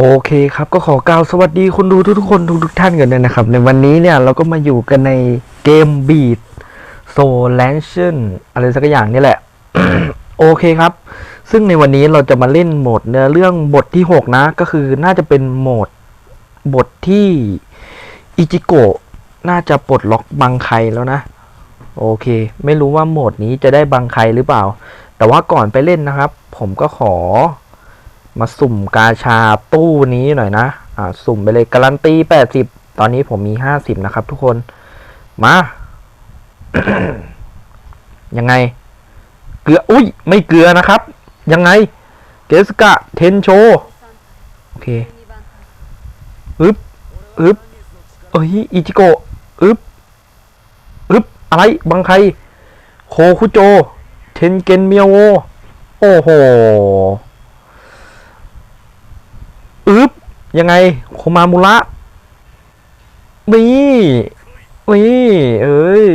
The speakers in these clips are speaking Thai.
โอเคครับก็ขอกล่าวสวัสดีคนดูทุกๆคนทุกๆท่านกันเลยนะครับ ในวันนี้เนี่ยเราก็มาอยู่กันในเกมบีดโซแลนเชนอะไรสักอย่างนี่แหละ โอเคครับ ซึ่งในวันนี้เราจะมาเล่นโหมดเนื้อเรื่องบทที่ 6 นะ ก็คือน่าจะเป็นโหมดบทที่อิจิโกะน่าจะปลดล็อกบังไครแล้วนะ โอเค ไม่รู้ว่าโหมดนี้จะได้บังไครหรือเปล่า แต่ว่าก่อนไปเล่นนะครับ ผมก็ขอ มาสุ่มกาชาตู้นี้หน่อยนะ อ่า สุ่มไปเลยการันตีแปดสิบตอนนี้ผมมีห้าสิบนะครับทุกคน มา ยังไง เกลือ อุ้ย ไม่เกลือนะครับ ยังไง เกสกะ เทนโช โอเคอึบอึบเอ้ย อิจิโกะอึบอึบอะไรบังใคร โคคุโจ เทนเกนเมียวโอ โอ้โห อึบยังไงโคมามุระนี่นี่เอ้ย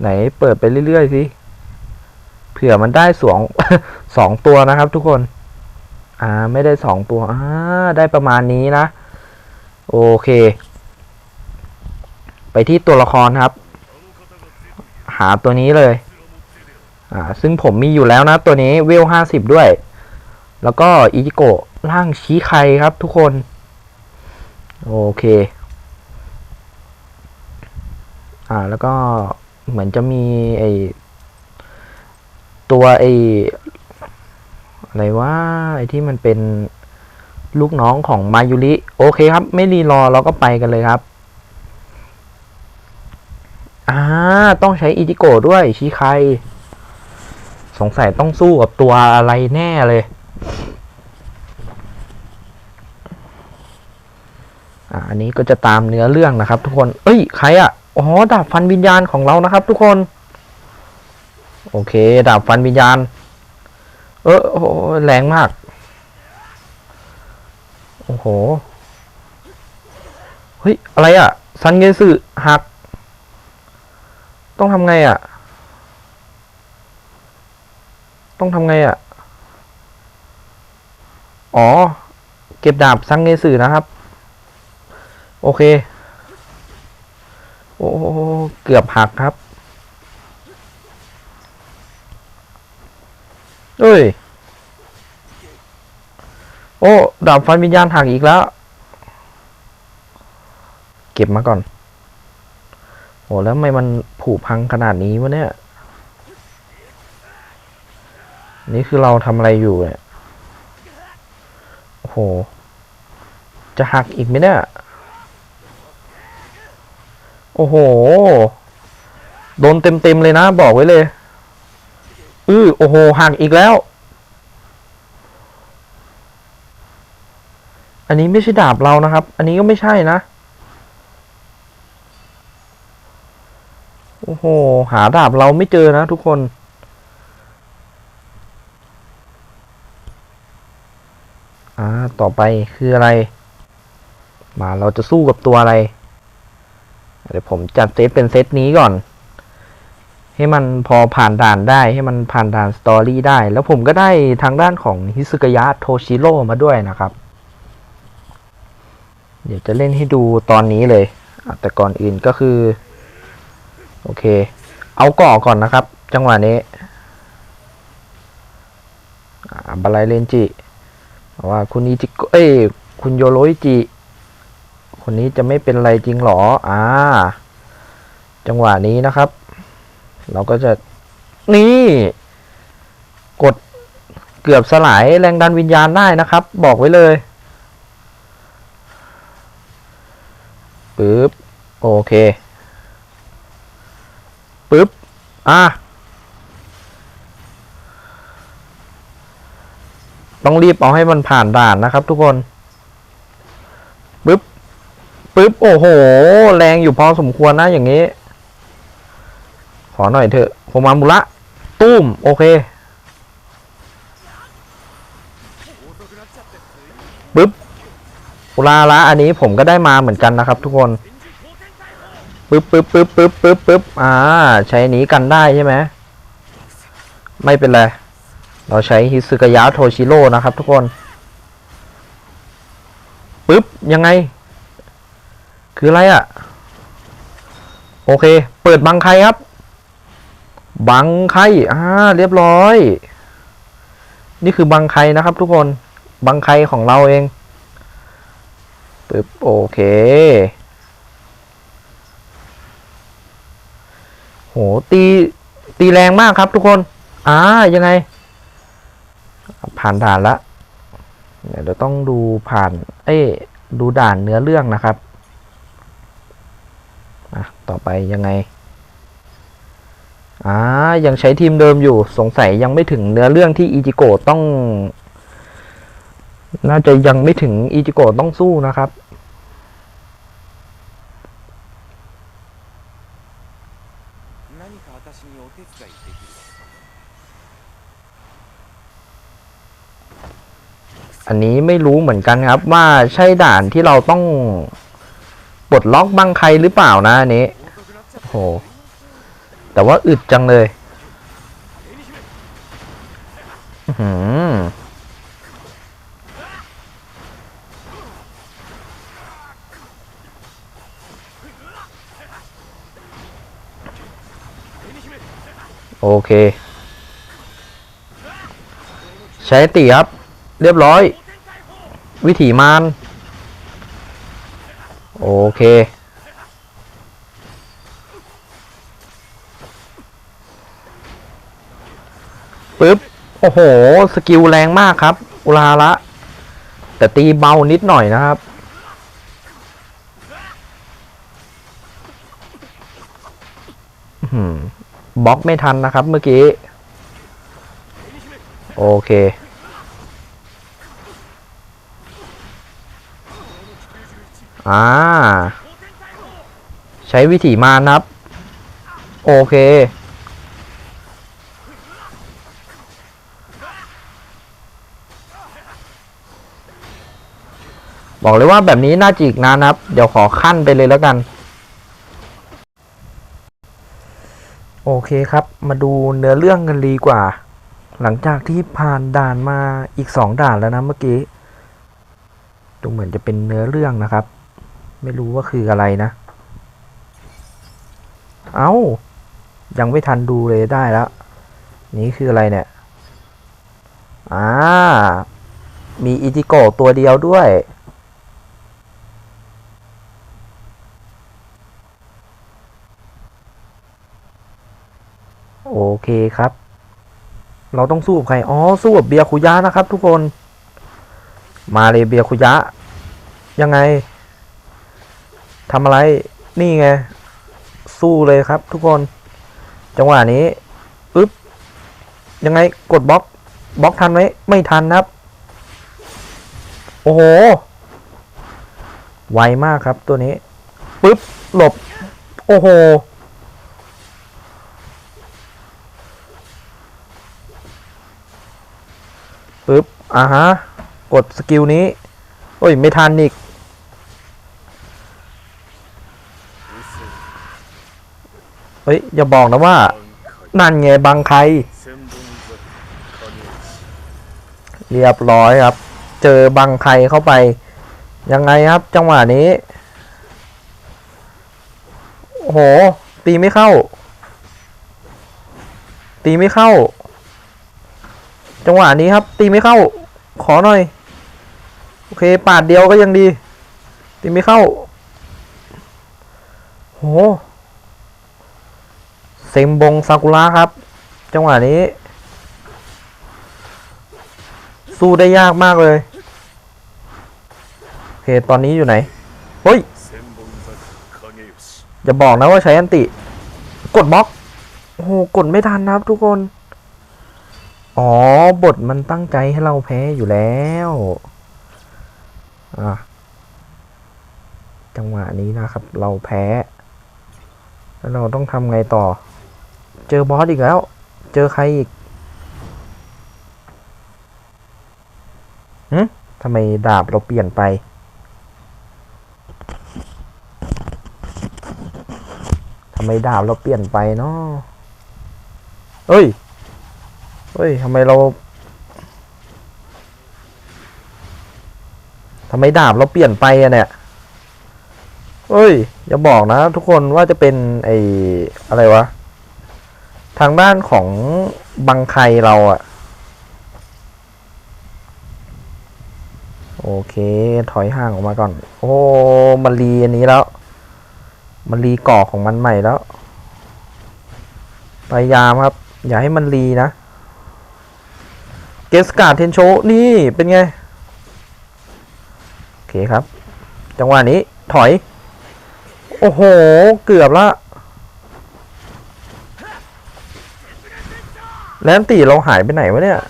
ไหนเปิดไปเรื่อยๆสิเผื่อมันได้สองสองตัวนะครับทุกคน อ่า ไม่ได้สองตัว อ่า ได้ประมาณนี้นะ โอเค ไปที่ตัวละครครับ หาตัวนี้เลย อ่า ซึ่งผมมีอยู่แล้วนะ ตัวนี้เวลห้าสิบด้วย แล้วก็อิจิโกะร่างชี้ไครครับทุกคน โอเค อ่าแล้วก็เหมือนจะมีไอตัวไออะไรว่าไอที่มันเป็นลูกน้องของมายุริโอเคครับ ไม่รีรอเราก็ไปกันเลยครับอ่าต้องใช้อิจิโกะด้วยชี้ไคสงสัยต้องสู้กับตัวอะไรแน่เลย อันนี้ก็จะตามเนื้อเรื่องนะครับ ทุกคน เอ้ย ใครอะ่ะ อ๋อ ดาบฟันวิญญาณของเรานะครับ ทุกคน โอเค ดาบฟันวิญญาณ เออโอ้โหแรงมาก โอ้โห เฮ้ย อะไรอะ่ะ ซันเกสึหัก ต้องทำไงอะ่ะ ต้องทำไงอะ่ะ อ๋อ เก็บดาบซังเงสึนะครับ โอเค โอ้เกือบหักครับเอ้ย โอ้ ดาบฟันวิญญาณหักอีกแล้ว เก็บมาก่อน โอ้แล้วทำไมมันผุพังขนาดนี้วะเนี่ย นี่คือเราทำอะไรอยู่เนี่ย จะหักอีกไหมเนี่ย โอ้โห โดนเต็มๆเลยนะ บอกไว้เลย อือโอ้โห หักอีกแล้ว อันนี้ไม่ใช่ดาบเรานะครับ อันนี้ก็ไม่ใช่นะ โอ้โห หาดาบเราไม่เจอนะทุกคน อ่า ต่อไปคืออะไร มาเราจะสู้กับตัวอะไร เดี๋ยวผมจัดเซตเป็นเซตนี้ก่อน ให้มันพอผ่านด่านได้ ให้มันผ่านด่านสตอรี่ได้ แล้วผมก็ได้ทางด้านของฮิสึกยะโทชิโร่มาด้วยนะครับ เดี๋ยวจะเล่นให้ดูตอนนี้เลย แต่ก่อนอื่นก็คือ โอเค เอาก่อก่อนนะครับ จังหวะนี้อ่าบาลายเลนจิ ว่าคุณอิจิโกเอ้ยคุณโยโรอิจิ คนนี้จะไม่เป็นไรจริงหรอ อ่า จังหวะนี้นะครับ เราก็จะนี่ กดเกือบสลายแรงดันวิญญาณได้นะครับ บอกไว้เลยปึ๊บโอเคปึ๊บอะ ต้องรีบเอาให้มันผ่านด่านนะครับ ทุกคนปึ๊บปึ๊บโอ้โห แรงอยู่พอสมควรนะอย่างนี้ ขอหน่อยเถอะโคมามุระตุ้ม โอเคปึ๊บอุราละอันนี้ผมก็ได้มาเหมือนกันนะครับ ทุกคนปึ๊บปึ๊บปึ๊บปึ๊บปึ๊บปึ๊บอ่า ใช้นี้กันได้ใช่ไหมไม่เป็นไร เราใช้ฮิสึกายะโทชิโร่นะครับทุกคนปึ๊บ ยังไง คืออะไรอะ่ะ โอเค เปิดบังใครครับ บังใครอ่าเรียบร้อย นี่คือบังใครนะครับ ทุกคนบังใครของเราเองปึ๊บโอเคโหตีตีแรงมากครับทุกคน อ่ายังไง ผ่านด่านละเดี๋ยวเราต้องดูผ่าน เอ้ดูด่านเนื้อเรื่องนะครับอะต่อไปยังไงอ่ายังใช้ทีมเดิมอยู่สงสัยยังไม่ถึงเนื้อเรื่องที่อิจิโกะต้อง น่าจะยังไม่ถึงอิจิโกะต้องสู้นะครับ นี้ไม่รู้เหมือนกันครับ ว่าใช่ด่านที่เราต้องปลดล็อกบังใครหรือเปล่านะอันนี้โห แต่ว่าอึดจังเลยหือโอเค ใช้ตีครับ เรียบร้อย วิถีมานโอเค ปึ๊บ โอ้โห สกิลแรงมากครับ อุราละ แต่ตีเบานิดหน่อยนะครับ บล็อกไม่ทันนะครับเมื่อกี้ โอเค อ่า ใช้วิถีมานครับ โอเค บอกเลยว่าแบบนี้น่าจะอีกนานครับ เดี๋ยวขอขั้นไปเลยแล้วกัน โอเคครับ มาดูเนื้อเรื่องกันดีกว่า หลังจากที่ผ่านด่านมาอีกสองด่านแล้วนะเมื่อกี้ดูเหมือนจะเป็นเนื้อเรื่องนะครับ ไม่รู้ว่าคืออะไรนะ เอา้า ยังไม่ทันดูเลยได้แล้ว นี่คืออะไรเนี่ย อ่า มีอิจิโกตัวเดียวด้วย โอเคครับ เราต้องสู้กับใคร อ๋อ สู้กับเบียคุยะนะครับทุกคน มาเลยเบียคุยะ ยังไง ทำอะไรนี่ไง สู้เลยครับ ทุกคน จังหวะนี้ปึ๊บยังไงกดบล็อกบล็อกทันไหมไม่ทันครับ โอ้โห ไวมากครับตัวนี้ปึ๊บหลบ โอ้โหปึ๊บอ่าฮะ กดสกิลนี้ โอ้ย ไม่ทันอีก เเฮ้ย อย่าบอกนะว่า นั่นไงบังใคร เรียบร้อยครับ เจอบังใครเข้าไป ยังไงครับ จังหวะนี้ โอ้โห ตีไม่เข้า ตีไม่เข้า จังหวะนี้ครับ ตีไม่เข้า ขอหน่อย โอเค ปาดเดียวก็ยังดี ตีไม่เข้าโอ้ เซมบงซากุระครับ จังหวะนี้ สู้ได้ยากมากเลยโอเคตอนนี้อยู่ไหนเฮ้ยอย่าบอกนะว่าใช้อันติ กดบล็อกโอ้โหกดไม่ทันนะครับทุกคน อ๋อบทมันตั้งใจให้เราแพ้อยู่แล้วจังหวะนี้นะครับ เราแพ้ แล้วเราต้องทำไงต่อ เจอบอสอีกแล้ว เจอใครอีกหืทำไมดาบเราเปลี่ยนไป ทำไมดาบเราเปลี่ยนไปเนาะเอ้ยเฮ้ย ทำไมเรา ทำไมดาบเราเปลี่ยนไปอะเนี่ย เอ้ย อย่าบอกนะทุกคนว่าจะเป็นไออะไรวะ ทางด้านของบังไคเราอะโอเค ถอยห่างออกมาก่อน โอ้มันรีอันนี้แล้ว มันรีก่อของมันใหม่แล้ว พยายามครับ อย่าให้มันรีนะ เกสการ์ดเทนโชนี่เป็นไง โอเคครับ จังหวะนี้ถอย โอ้โห เกือบละ แล้วตีเราหายไปไหนวะเนี่ย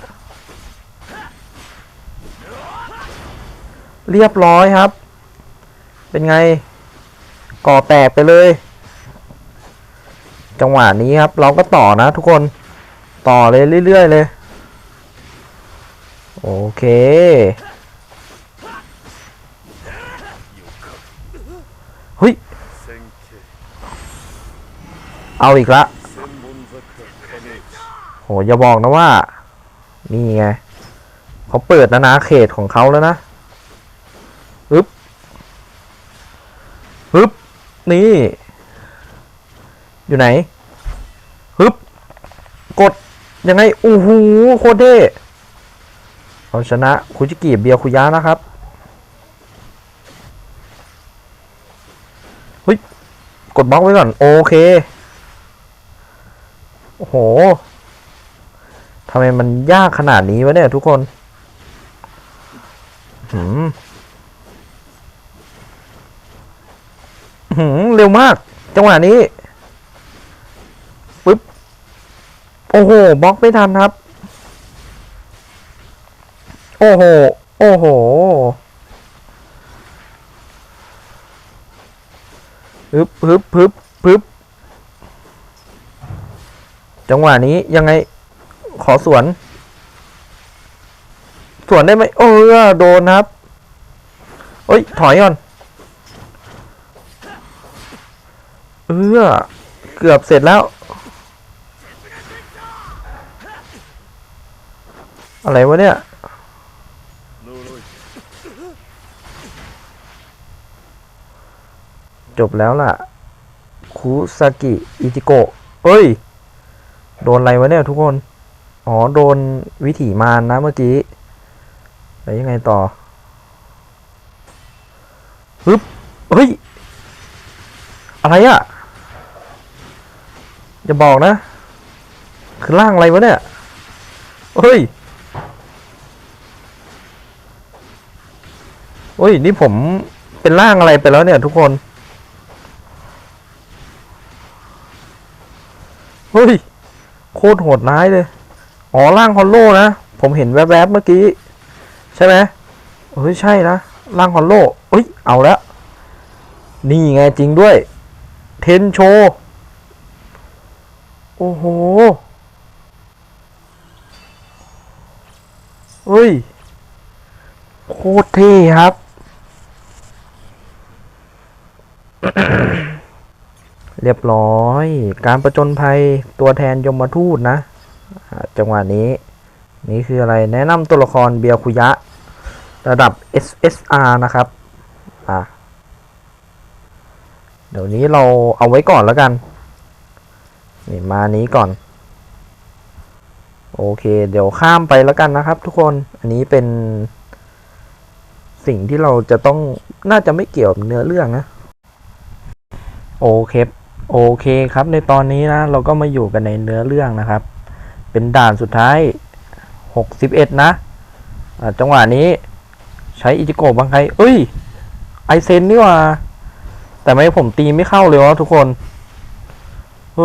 เรียบร้อยครับ เป็นไง ก่อแตกไปเลย จังหวะนี้ครับ เราก็ต่อนะทุกคน ต่อเลยเรื่อยๆเลย โอเค เฮ้ย เอาอีกละ โหอย่าบอกนะว่า นี่ไงเขาเปิดนานาเขตของเขาแล้วนะฮึบฮึบนี่ อยู่ไหนฮึบกด ยังไงโอู้หูโคตรเท่เอาชนะคุจิกิเบียคุยะนะครับเฮ้ยกดบล็อกไว้ก่อน โอเค โอ้โห ทำไมมันยากขนาดนี้วะเนี่ยทุกคนหืมหืมเร็วมาก จังหวะนี้ปึ๊บ โอ้โหบล็อกไม่ทันครับ โอ้โห โอ้โหปึ๊บปึ๊บปึ๊บปึ๊บจังหวะนี้ยังไง ขอสวน สวนได้ไหมโอ้โดนครับเอ้ย ถอยก่อน เออเกือบเสร็จแล้ว อะไรวะเนี่ยจบแล้วล่ะ คุซากิ อิจิโกะเอ้ย โดนอะไรวะเนี่ยทุกคน อ๋อ โดนวิถีมารนะเมื่อกี้ แล้วยังไงต่อฮึบเฮ้ย อะไรอะ่ะ อย่าบอกนะ คือร่างอะไรวะเนี่ย เฮ้ยเฮ้ย นี่ผมเป็นร่างอะไรไปแล้วเนี่ยทุกคน เฮ้ย โคตรโหดร้ายเลย อ๋อร่างฮอลโลนะ ผมเห็นแวบๆเมื่อกี้ ใช่ไหมเฮ้ยใช่นะร่างฮอลโลเฮ้ยเอาล้วนี่ไงจริงด้วย เทนโช โอ้โหเฮ้ย โคตรเท่ครับ เรียบร้อย การประจนภัยตัวแทนยมทูตนะ จังหวะนี้ นี่คืออะไรแนะนำตัวละครเบียคุยะ ระดับ SSR นะครับอะเดี๋ยวนี้เราเอาไว้ก่อนแล้วกัน นี่มานี้ก่อน โอเค เดี๋ยวข้ามไปแล้วกันนะครับ ทุกคน อันนี้เป็น สิ่งที่เราจะต้องน่าจะไม่เกี่ยวกับเนื้อเรื่องนะ โอเค โอเคครับ ในตอนนี้นะ เราก็มาอยู่กันในเนื้อเรื่องนะครับ เป็นด่านสุดท้าย 61 นะอะจังหวะนี้ใช้อิจิโกะบางใครเอ้ย ไอเซนนี่ว่า แต่ไม่ผมตีไม่เข้าเลยวะทุกคนเอ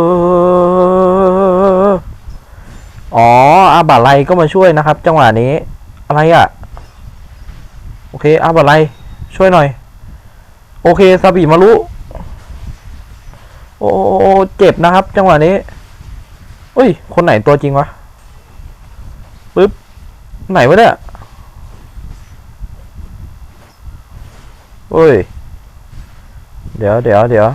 ออ๋อ อาบาไลก็มาช่วยนะครับ จังหวะนี้ อะไรอะ โอเค อาบาไลช่วยหน่อย โอเคซาบิมารุโอ้เจ็บนะครับ จังหวะนี้ เอ้ย คนไหนตัวจริงวะปึ๊บ ไหนวะเนี่ยเอ้ย เดี๋ยวเดี๋ยวเดี๋ยว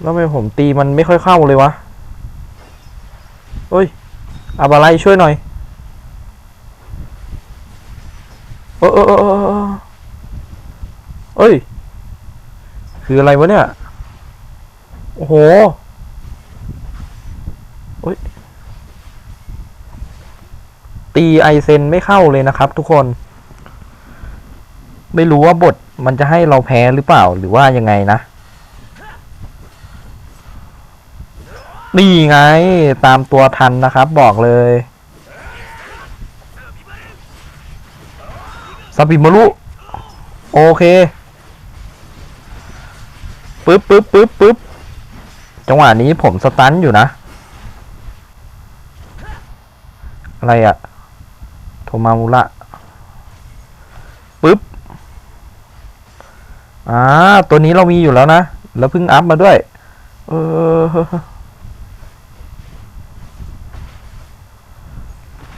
แล้วทำไมผมตีมันไม่ค่อยเข้าเลยวะเอ้ยอาบาไลช่วยหน่อยเออเออเออเออเออเอ้ย คืออะไรวะเนี่ย โอ้โหเอ้ยตีไอเซนไม่เข้าเลยนะครับทุกคน ไม่รู้ว่าบทมันจะให้เราแพ้หรือเปล่าหรือว่ายังไงนะ นี่ไงตามตัวทันนะครับบอกเลยซาบิมารุโอเคปึ๊บปึ๊บปึ๊บปึ๊บ จังหวะนี้ผมสตันอยู่นะ อะไรอะโทมามุระปึ๊บอ่าตัวนี้เรามีอยู่แล้วนะ แล้วเพิ่งอัพมาด้วย เออ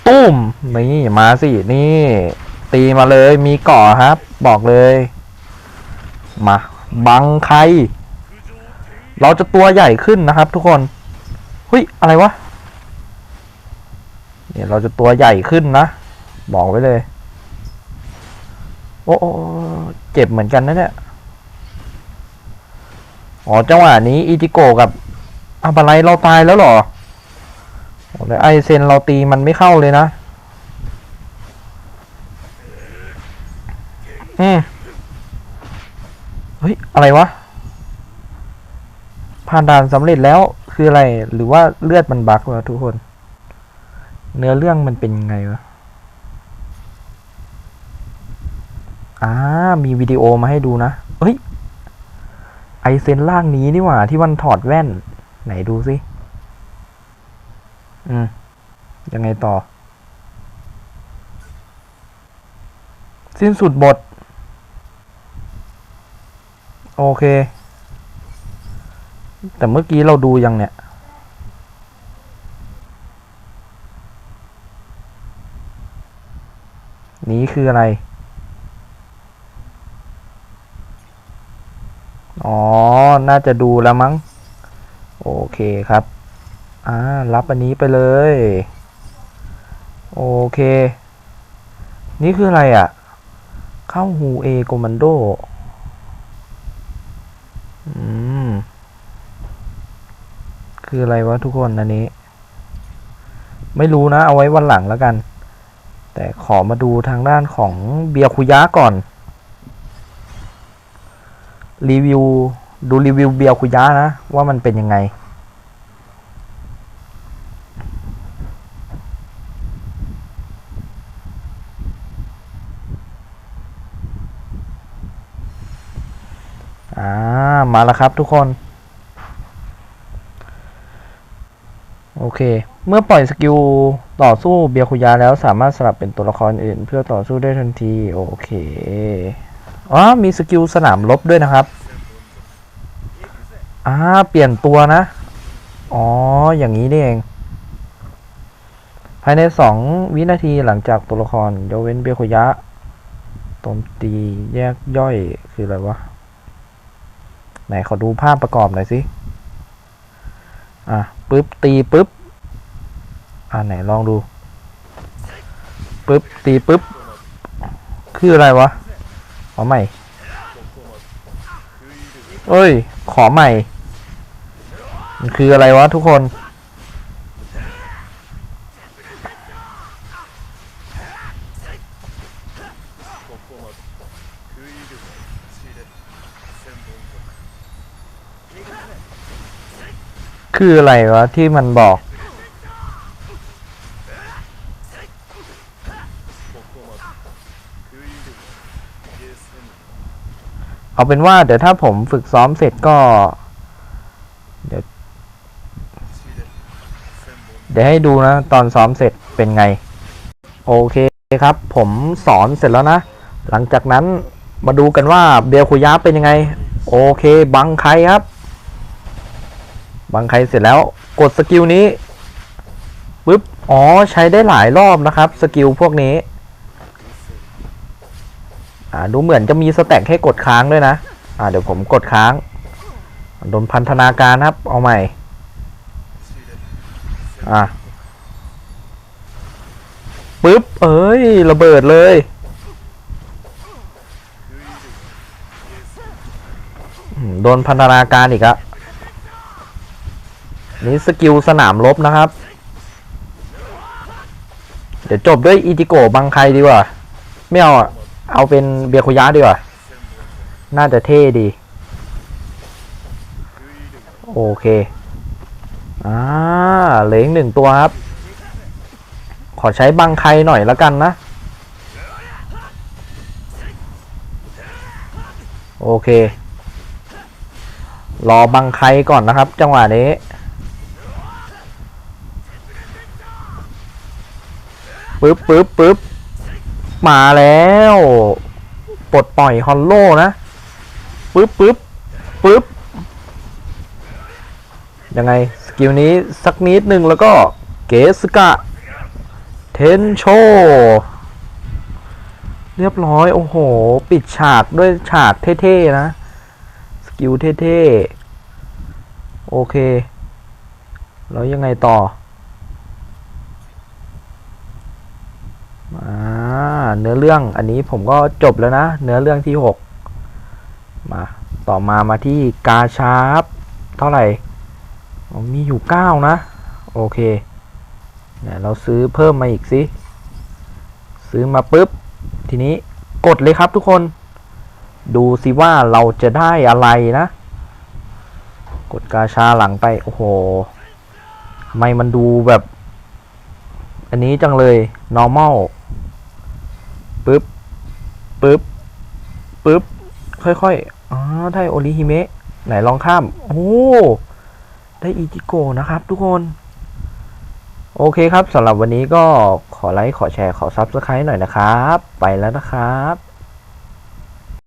ตุ้ม นี่ มาสิ นี่ ตีมาเลย มีกาะครับ บอกเลย มา บังใคร เราจะตัวใหญ่ขึ้นนะครับ ทุกคนเฮ้ยอะไรวะเนี่ยเราจะตัวใหญ่ขึ้นนะ บอกไว้เลย โอ้โอ้เจ็บเหมือนกันนะเนี่ยอ๋อจังหวะนี้อีจิโกกับอาบาไลเราตายแล้วหรอโอ้แล้วไอเซนเราตีมันไม่เข้าเลยนะ อืมเฮ้ย อะไรวะ ผ่านด่านสำเร็จแล้วคืออะไร หรือว่าเลือดมันบักวะทุกคน เนื้อเรื่องมันเป็นยังไงวะอ่ามีวิดีโอมาให้ดูนะเฮ้ย ไอเซนล่างนี้นี่หว่า ที่มันถอดแว่น ไหนดูสิอืม ยังไงต่อ สิ้นสุดบท โอเค แต่เมื่อกี้เราดูยังเนี่ย นี้คืออะไร อ๋อ น่าจะดูแล้วมั้ง โอเคครับ อ่า รับอันนี้ไปเลย โอเค นี่คืออะไรอะ่ะ เข้าฮูเอโกมันโด อืม คืออะไรวะทุกคนอันนี้ ไม่รู้นะ เอาไว้วันหลังแล้วกัน แต่ขอมาดูทางด้านของเบียร์คุยะก่อน รีวิว ดูรีวิวเบียร์คุยะนะ ว่ามันเป็นยังไงอ่า มาแล้วครับทุกคน โอเค เมื่อปล่อยสกิลต่อสู้เบียคุยาแล้วสามารถสลับเป็นตัวละครอื่น เพื่อต่อสู้ได้ทันที โอเค อ๋อ มีสกิลสนามรบด้วยนะครับ อ่า เปลี่ยนตัวนะ อ๋อ อย่างนี้นี่เอง ภายในสองวินาทีหลังจากตัวละครยกเว้นเบียคุยะโจมตีแยกย่อยคืออะไรวะ ไหนขอดูภาพประกอบหน่อยสิ อะ ปึ๊บตีปึ๊บอ่าไหนลองดูปึ๊บตีปึ๊บคืออะไรวะขอใหม่เอ้ย ขอใหม่ มันคืออะไรวะทุกคน คืออะไรวะ ที่มันบอก เอาเป็นว่า เดี๋ยวถ้าผมฝึกซ้อมเสร็จก็ เดี๋ยวเดี๋ยวให้ดูนะ ตอนซ้อมเสร็จเป็นไง โอเคครับ ผมสอนเสร็จแล้วนะ หลังจากนั้นมาดูกันว่าเบลคุยาเป็นยังไง โอเค บังใครครับ บางใครเสร็จแล้วกดสกิลนี้ปึ๊บอ๋อใช้ได้หลายรอบนะครับ สกิลพวกนี้อ่าดูเหมือนจะมีสแต็กให้กดค้างด้วยนะอ่าเดี๋ยวผมกดค้างโดนพันธนาการครับ เอาใหม่อ่าปึ๊บ เอ้ย ระเบิดเลย โดนพันธนาการอีกอะ นี่สกิลสนามรบนะครับ เดี๋ยวจบด้วยอีติโกบังใครดีกว่า ไม่เอาเอาเป็นเบียคุยะดีกว่า น่าจะเท่ดี โอเค อ่าเหลืออีกหนึ่งตัวครับ ขอใช้บังใครหน่อยแล้วกันนะ โอเครอบังใครก่อนนะครับ จังหวะนี้ ปึ๊บปึ๊บปึ๊บมาแล้ว ปลดปล่อยฮอลโลนะปึ๊บปึ๊บปึ๊บยังไง สกิลนี้สักนิดหนึ่งแล้วก็เกสกะ เทนโช เรียบร้อย โอ้โห ปิดฉากด้วยฉากเท่ๆนะ สกิลเท่ๆ โอเค แล้วยังไงต่อ อ่าเนื้อเรื่องอันนี้ผมก็จบแล้วนะ เนื้อเรื่องที่หกมา ต่อมามาที่กาชาร์ปเท่าไหร่มีอยู่เก้านะ โอเคเนี่ยเราซื้อเพิ่มมาอีกสิ ซื้อมาปุ๊บ ทีนี้กดเลยครับทุกคน ดูสิว่าเราจะได้อะไรนะ กดกาชาหลังไป โอ้โหทำไมมันดูแบบ อันนี้จังเลย normal ปึ๊บปึ๊บปึ๊บค่อยๆอ๋อได้โอริฮิเมะไหนลองข้าม โอ้ได้อิจิโกะนะครับทุกคน โอเคครับสำหรับวันนี้ก็ขอไลค์ขอแชร์ขอซับสไครต์หน่อยนะครับ ไปแล้วนะครับ